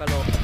กะโหลก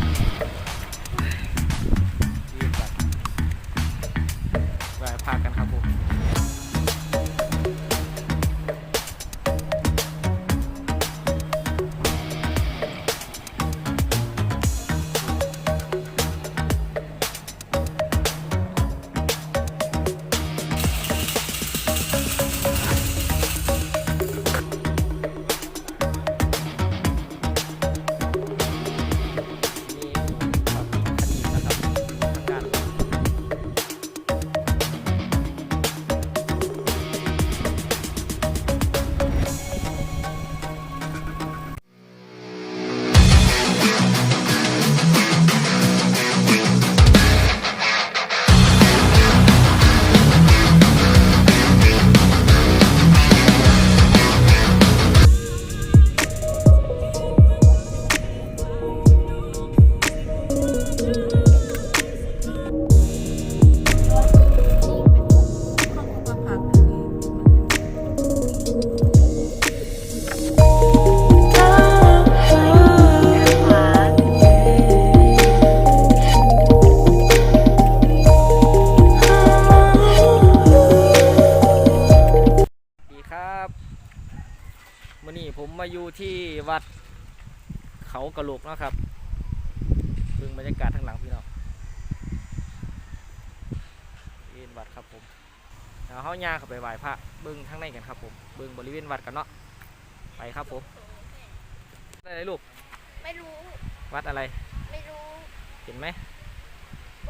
มื่อนี้ผมมาอยู่ที่วัดเขากระโหลกเนาะครับเบิ่งบรรยากาศทางหลังพี่น้องเวียนวัดครับผมเดี๋ยวเฮาย่างเข้าไปไหว้พระเบิ่งทางในกันครับผมเบิ่งบริเวณวัดกันเนาะไปครับผมอะไรลูกไม่รู้ วัดอะไรไม่รู้ เห็นไหม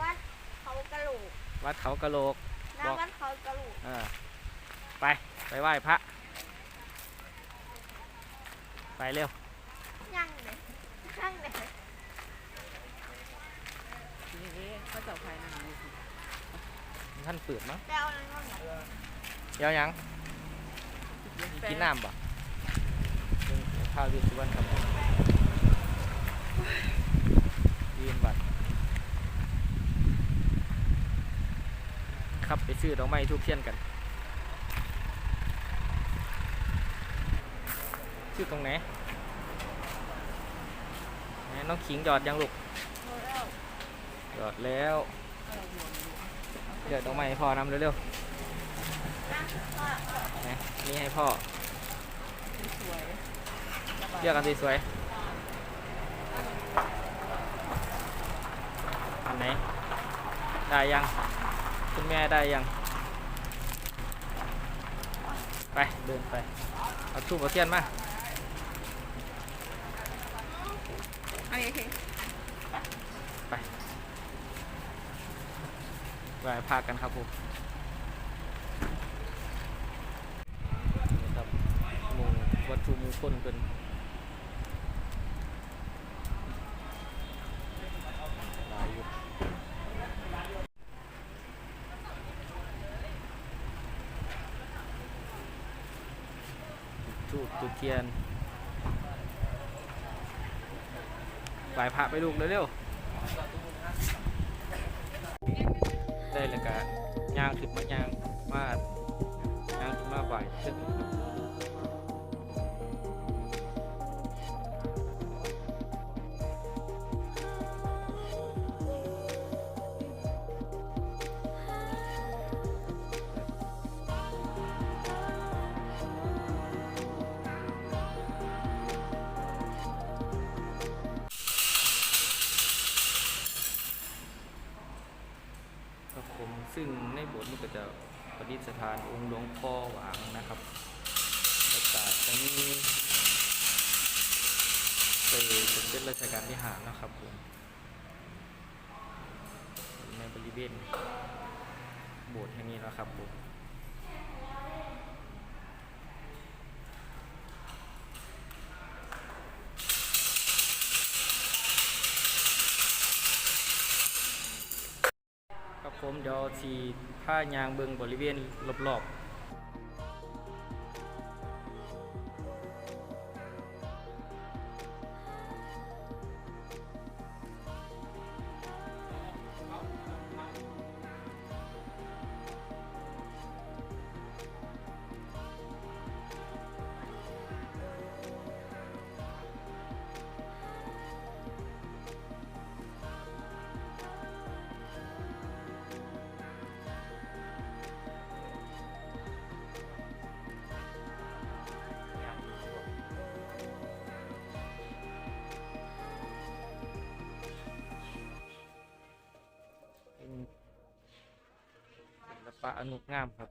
วัดเขากระโหลกวัดเขากระโหลกหน้าวัดเขากระโหลกอ่าไปไปไหว้พระ ไปเร็วย่างเลยย่างเลยนี่เขาเจ้าภายในนี้สิท่านเปิดมั้งแปลวอะไรบ้างเนี่ยเดี๋ยวยังมีกินน้ำบ่เบิ่งข้าวดีสุวรรณครับยืนบัตรครับไปซื้อดอกไม้ทูบเทียนกัน ชื่อตรงไหนน้องขิงหยอดยังลูกหยอดแล้วเดี๋ยวดอกไม้ให้พ่อนำเร็วๆนะนี่ให้พ่อเลือกกันสวยๆอันไหน ได้ยัง คุณแม่ได้ยัง ไป เดินไป เอาทูบเอาเทียนมา โอเค ไปพากันครับผมนี่ครับมุงวัตถุมงคลเป็นหลายอยู่ทูบจุดเทียนไหว้พระไปลูกเร็วๆ ครับผมซึ่งในบสถ์นี่ก็จะ ประดิษฐานองค์หลวงพ่อหวางนะครับแล้วก็จะมีเปสมเด็จราชการที่หานะครับผมในบริเวณโบสถ์แห่งนี้นะครับผมครับผม เดี๋ยวสีผ้ายางเบิงบริเวณรอบลาอนุงามครับ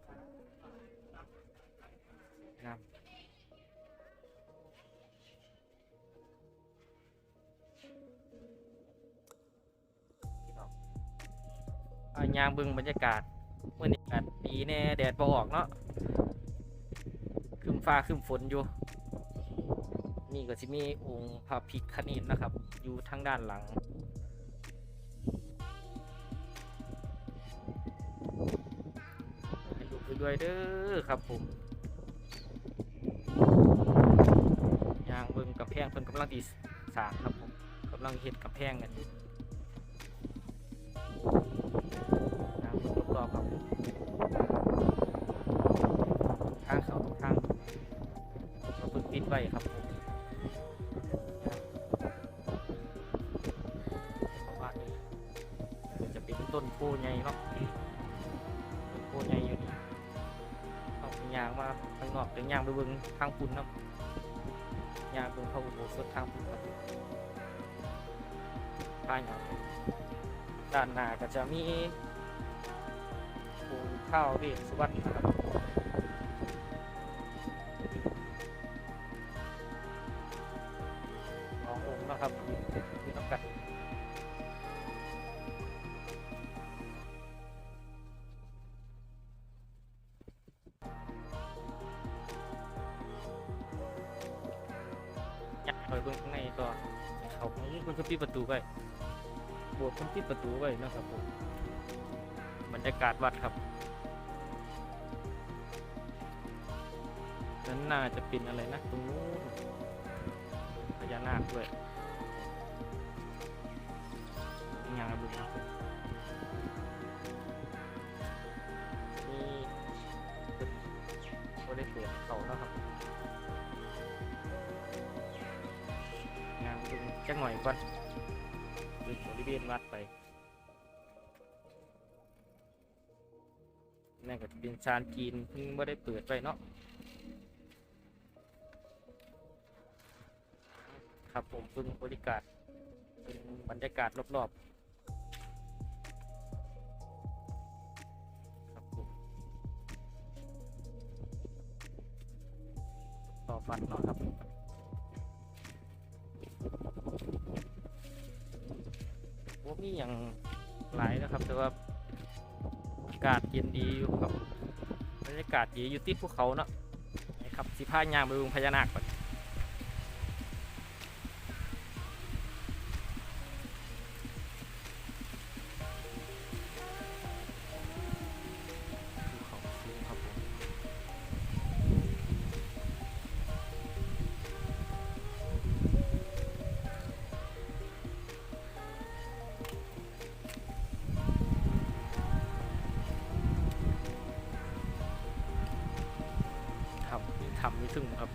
งามพี่น้อายางบึงบรรยากาศบรรยากาศดีแน่แดดบ่ออกเนาะครึมฟ้าครึมฝนอยู่ นี่ก็จะมีองค์พระพิฆเนศนะครับ อยู่ทางด้านหลัง ด้วยเด้อครับผมยางเบิ่งกับแพงเพิ่นกำลังตีสางครับผมกำลังเฮ็ดกับแพงกันอยู่ยางเบิ่งรอบๆครับทางเขาทางเขาเพิ่นปิดไว้ครับผมจะเป็นต้นโพใหญ่เนาะ ยางมาข้างนอกเดี๋ยวยางไปเบิ่งทางปุ่นครับยางเบิ่งเข้าอุโบสถทางปุ่นครับป้ายหยังด้านหน้าก็จะมีปูข้าวเวสสุวรรณนะครับ อยากไปเบิ่งข้างในก็เขาของมันปิดประตูไว้โบสถ์มันปิดประตูไว้นะครับผมบรรยากาศวัดครับนั้นน่าจะเป็นอะไรนะตรงนู้นพญานาคด้วยงานบุญครับ จักหน่อยก่อนดึงบริเวณวัดไปนั่นก็เป็นชานจีนเพิ่งไม่ได้เปิดไปเนาะครับผมเพิ่งบริการเป็นบรรยากาศรอบๆครับผมต่อฟันเนาะครับ นี้ยังหลายนะครับ แต่ว่าอากาศเย็นดีอยู่ครับบรรยากาศดีอยู่ติดภูเขาเนาะนะครับสิพายางไปบึงพญานาคก่อน ม่ถึงครับ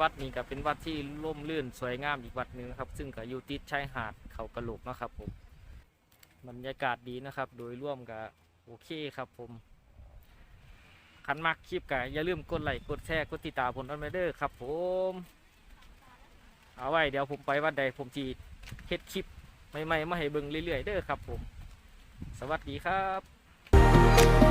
วัดนี้ก็เป็นวัดที่ร่มรื่นสวยงามอีกวัดหนึ่งนะครับ ซึ่งก็อยู่ติดชายหาดเขากระโหลกนะครับผมบรรยากาศดีนะครับ โดยร่วมกับโอเคครับผมคันมักคลิปก็อย่าลืมกดไลค์กดแชร์กดติดตามผมด้วยเด้อครับ ผมเอาไว้เดี๋ยวผมไปวันใดผมจีเฮ็ดคลิปใหม่ๆมาให้เบิ่งเรื่อยๆเด้อครับ ผม สวัสดีครับ